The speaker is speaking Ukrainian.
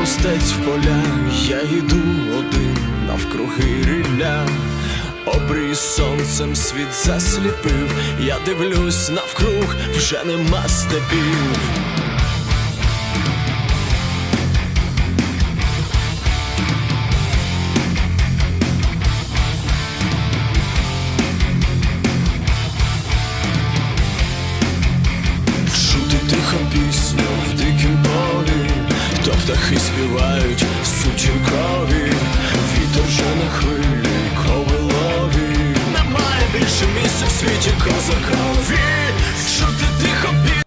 пустець в поля, я йду один навкруги рілля. Обрій сонцем світ засліпив, я дивлюсь навкруг, вже нема степів. Птахи співають сутінкові, вітер на хвилі ковилові. Немає більше місця в світі козакові.